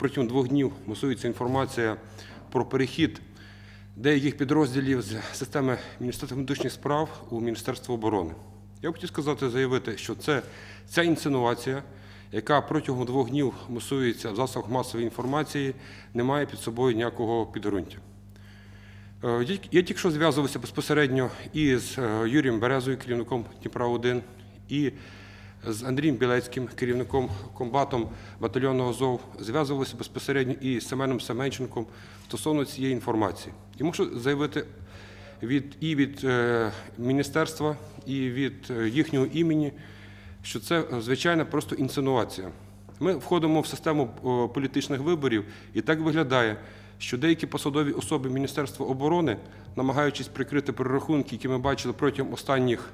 протягом двох днів мусується інформація про перехід деяких підрозділів з системи Міністерства внутрішніх справ у Міністерство оборони. Я б хотів сказати, заявити, що це ця інсинуація, яка протягом двох днів мусується в засобах масової інформації, не має під собою ніякого підґрунтя. Е, Я тільки що зв'язувався безпосередньо і з е, Юрієм Березою, керівником Дніпра 1 і з Андрієм Білецьким, керівником комбатом батальйонного ЗОВ, зв'язувалися безпосередньо і з Семеном Семенченком стосовно цієї інформації. І мушу заявити від, і від е, міністерства, і від е, їхнього імені, що це е, звичайна просто інсинуація. Ми входимо в систему політичних виборів, і так виглядає, що деякі посадові особи Міністерства оборони, намагаючись прикрити прорахунки, які ми бачили протягом останніх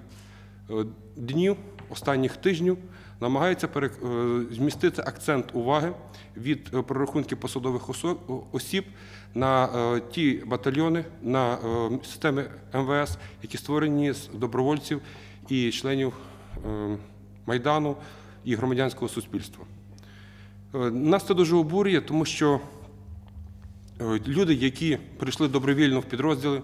е, днів, останніх тижнів, намагаються пере- е, змістити акцент уваги від е, прорахунків посадових осіб на е, ті батальйони, на системи МВС, які створені з добровольців і членів Майдану і громадянського суспільства. Нас це дуже обурює, тому що люди, які прийшли добровільно в підрозділи,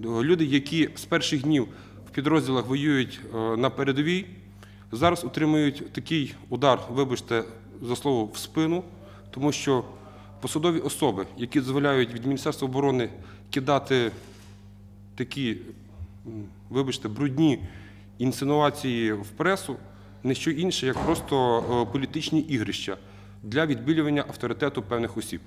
люди, які з перших днів в підрозділах воюють на передовій, зараз отримують такий удар, вибачте, за слово в спину, тому що посадові особи, які дозволяють від Міністерства оборони кидати такі, вибачте, брудні інсинуації в пресу, не що інше, як просто е, політичні ігрища для відбілювання авторитету певних осіб.